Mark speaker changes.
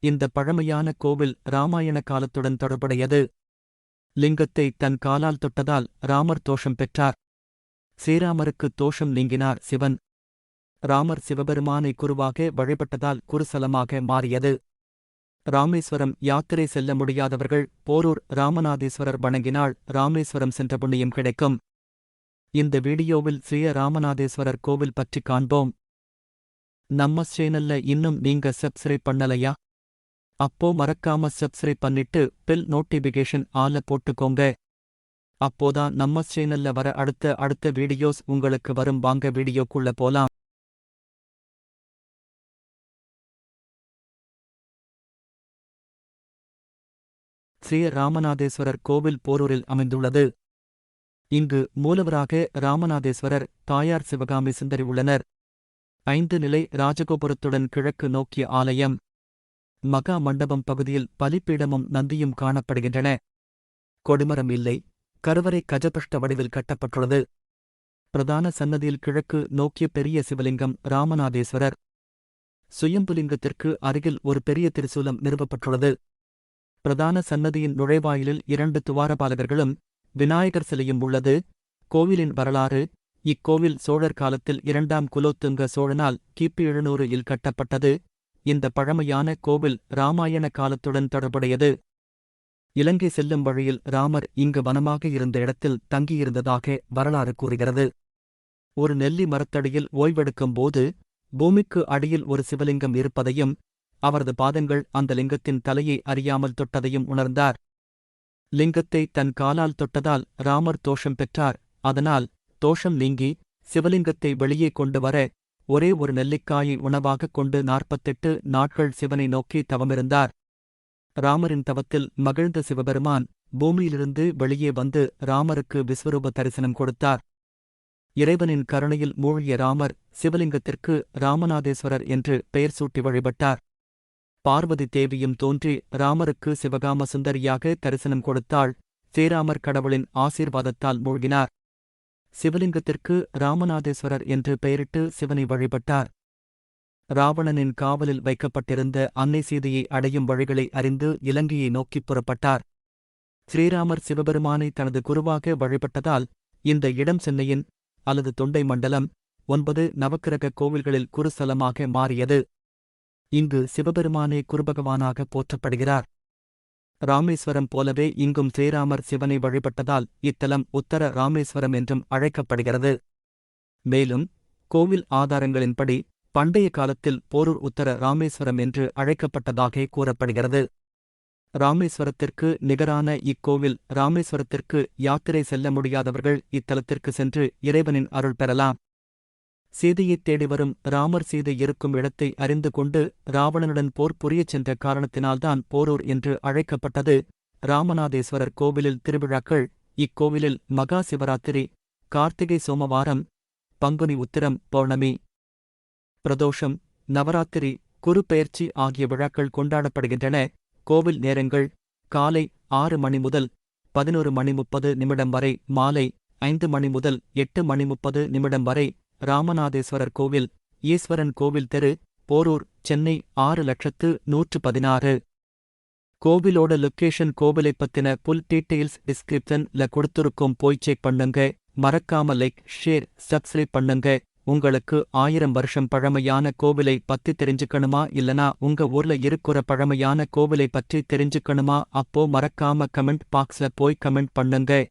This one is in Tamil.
Speaker 1: இந்த பழமையான கோவில் இராமாயண காலத்துடன் தொடர்புடையது. லிங்கத்தை தன் காலால் தொட்டதால் ராமர் தோஷம் பெற்றார். ஸ்ரீராமருக்கு தோஷம் நீங்கினார் சிவன். ராமர் சிவபெருமானை குருவாக வழிபட்டதால் குருசலமாக மாறியது. ராமேஸ்வரம் யாத்திரை செல்ல முடியாதவர்கள் போரூர் ராமநாதேஸ்வரர் வணங்கினால் ராமேஸ்வரம் சென்ற புண்ணியம் கிடைக்கும். இந்த வீடியோவில் ஸ்ரீ ராமநாதேஸ்வரர் கோவில் பற்றி காண்போம். நம்ம சேனல்ல இன்னும் நீங்க சப்ஸ்கிரைப் பண்ணலையா? அப்போ மறக்காம சப்ஸ்கிரைப் பண்ணிட்டு பில் நோட்டிபிகேஷன் ஆல போட்டுக்கோங்க. அப்போதான் நம்ம சேனல்ல வர அடுத்த அடுத்த வீடியோஸ் உங்களுக்கு வரும். வாங்க வீடியோக்குள்ள போலாம். ஸ்ரீ ராமநாதேஸ்வரர் கோவில் போரூரில் அமைந்துள்ளது. இங்கு மூலவராக ராமநாதேஸ்வரர் தாயார் சிவகாமி சுந்தரி உள்ளனர். ஐந்து நிலை ராஜகோபுரத்துடன் கிழக்கு நோக்கிய ஆலயம். மகா மண்டபம் பகுதியில் பலிப்பீடமும் நந்தியும் காணப்படுகின்றன. கொடிமரம் இல்லை. கருவறை கஜபஷ்ட வடிவில் கட்டப்பட்டுள்ளது. பிரதான சன்னதியில் கிழக்கு நோக்கிய பெரிய சிவலிங்கம் ராமநாதேஸ்வரர். சுயம்புலிங்கத்திற்கு அருகில் ஒரு பெரிய திருசூலம் நிறுவப்பட்டுள்ளது. பிரதான சன்னதியின் நுழைவாயிலில் இரண்டு துவாரபாலகர்களும் விநாயகர் சிலையும் உள்ளது. கோவிலின் வரலாறு இக்கோவில் சோழர் காலத்தில் இரண்டாம் குலோத்துங்க சோழனால் கிபி எழுநூறு இல் கட்டப்பட்டது. இந்த பழமையான கோவில் ராமாயண காலத்துடன் தொடர்புடையது. இலங்கை செல்லும் வழியில் ராமர் இங்கு வனமாக இருந்த இடத்தில் தங்கியிருந்ததாக வரலாறு கூறுகிறது. ஒரு நெல்லி மரத்தடியில் ஓய்வெடுக்கும் போது பூமிக்கு அடியில் ஒரு சிவலிங்கம் இருப்பதையும் அவரது பாதங்கள் அந்த லிங்கத்தின் தலையை அறியாமல் தொட்டதையும் உணர்ந்தார். லிங்கத்தை தன் காலால் தொட்டதால் ராமர் தோஷம் பெற்றார். அதனால் தோஷம் நீங்கி சிவலிங்கத்தை வெளியே கொண்டு வர ஒரே ஒரு நெல்லிக்காயை உணவாகக் கொண்டு நாற்பத்தெட்டு நாட்கள் சிவனை நோக்கி தவமிருந்தார். ராமரின் தவத்தில் மகிழ்ந்த சிவபெருமான் பூமியிலிருந்து வெளியே வந்து ராமருக்கு விஸ்வரூப தரிசனம் கொடுத்தார். இறைவனின் கருணையில் மூழ்கிய ராமர் சிவலிங்கத்திற்கு ராமநாதேஸ்வரர் என்று பெயர் சூட்டி வழிபட்டார். பார்வதி தேவியும் தோன்றி ராமருக்கு சிவகாம சுந்தரியாக தரிசனம் கொடுத்தாள். ஸ்ரீராமர் கடவுளின் ஆசீர்வாதத்தால் மூழ்கினார். சிவலிங்கத்திற்கு ராமநாதேஸ்வரர் என்று பெயரிட்டு சிவனை வழிபட்டார். ராவணனின் காவலில் வைக்கப்பட்டிருந்த அன்னை சீதையை அடையும் வழிகளை அறிந்து இலங்கையை நோக்கிப் புறப்பட்டார். ஸ்ரீராமர் சிவபெருமானை தனது குருவாக வழிபட்டதால் இந்த இடம் சென்னையின் அல்லது தொண்டை மண்டலம் ஒன்பது நவக்கிரக கோவில்களில் குருஸ்தலமாக மாறியது. இங்கு சிவபெருமானே குருபகவானாக போற்றப்படுகிறார். ராமேஸ்வரம் போலவே இங்கும் ஸ்ரீராமர் சிவனை வழிபட்டதால் இத்தலம் உத்தர ராமேஸ்வரம் என்றும் அழைக்கப்படுகிறது. மேலும் கோவில் ஆதாரங்களின்படி பண்டைய காலத்தில் போரூர் உத்தர ராமேஸ்வரம் என்று அழைக்கப்பட்டதாக கூறப்படுகிறது. ராமேஸ்வரத்திற்கு நிகரான இக்கோவில் ராமேஸ்வரத்திற்கு யாத்திரை செல்ல முடியாதவர்கள் இத்தலத்திற்கு சென்று இறைவனின் அருள் பெறலாம். சீதையைத் தேடி வரும் ராமர் சீதை இருக்கும் இடத்தை அறிந்து கொண்டு ராவணனுடன் போர் புரியச் சென்ற காரணத்தினால்தான் போரூர் என்று அழைக்கப்பட்டது. ராமநாதேஸ்வரர் கோவிலில் திருவிழாக்கள் இக்கோவிலில் மகா சிவராத்திரி கார்த்திகை சோமவாரம் பங்குனி உத்திரம் பௌர்ணமி பிரதோஷம் நவராத்திரி குரு பெயர்ச்சி ஆகிய விழாக்கள் கொண்டாடப்படுகின்றன. கோவில் நேரங்கள் காலை ஆறு மணி முதல் பதினொரு மணி முப்பது நிமிடம் வரை மாலை ஐந்து மணி முதல் எட்டு மணி முப்பது நிமிடம் வரை ராமநாதேஸ்வரர் கோவில் ஈஸ்வரன் கோவில் தெரு போரூர் சென்னை ஆறு லட்சத்து நூற்று பதினாறு. கோவிலோட லொக்கேஷன் கோவிலை பத்தின புல் டீட்டெயில்ஸ் டிஸ்கிரிப்ஷன்ல கொடுத்துருக்கோம் போய் செக் பண்ணுங்க. மறக்காம லைக் ஷேர் சப்ஸ்கிரைப் பண்ணுங்க. உங்களுக்கு ஆயிரம் வருஷம் பழமையான கோவிலை பத்தி தெரிஞ்சுக்கணுமா? இல்லனா உங்க ஊர்ல இருக்கிற பழமையான கோவிலை பற்றி தெரிஞ்சுக்கணுமா? அப்போ மறக்காம கமெண்ட் பாக்ஸ்ல போய் கமெண்ட் பண்ணுங்க.